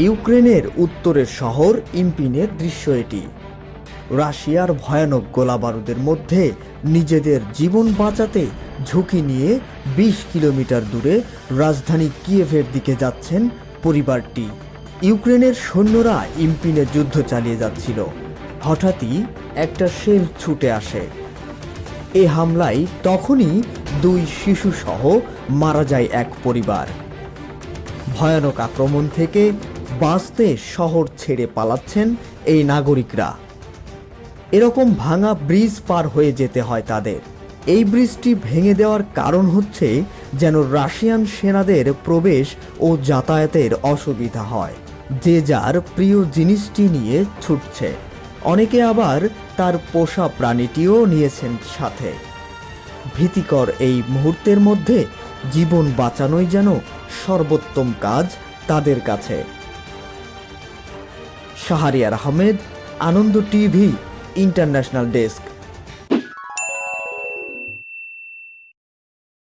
ইউক্রেনের উত্তরের শহর ইম্পিনের দৃশ্য এটি। রাশিয়ার ভয়ানক গোলাবারুদের মধ্যে নিজেদের জীবন বাঁচাতে ঝুঁকি নিয়ে বিশ কিলোমিটার দূরে রাজধানী কিয়েভের দিকে যাচ্ছেন পরিবারটি। ইউক্রেনের সৈন্যরা ইম্পিনে যুদ্ধ চালিয়ে যাচ্ছিল। হঠাৎই একটা শেল ছুটে আসে। এ হামলায় তখনই দুই শিশুসহ মারা যায় এক পরিবার। ভয়ানক আক্রমণ থেকে বাঁচতে শহর ছেড়ে পালাচ্ছেন এই নাগরিকরা। এরকম ভাঙা ব্রিজ পার হয়ে যেতে হয় তাদের। এই ব্রিজটি ভেঙে দেওয়ার কারণ হচ্ছে যেন রাশিয়ান সেনাদের প্রবেশ ও যাতায়াতের অসুবিধা হয়। যে যার প্রিয় জিনিসটি নিয়ে ছুটছে। অনেকে আবার তার পোষা প্রাণীটিও নিয়েছেন সাথে। ভীতিকর এই মুহূর্তের মধ্যে জীবন বাঁচানোই যেন সর্বোত্তম কাজ তাদের কাছে। Shahriar Ahmed Ananda TV international desk.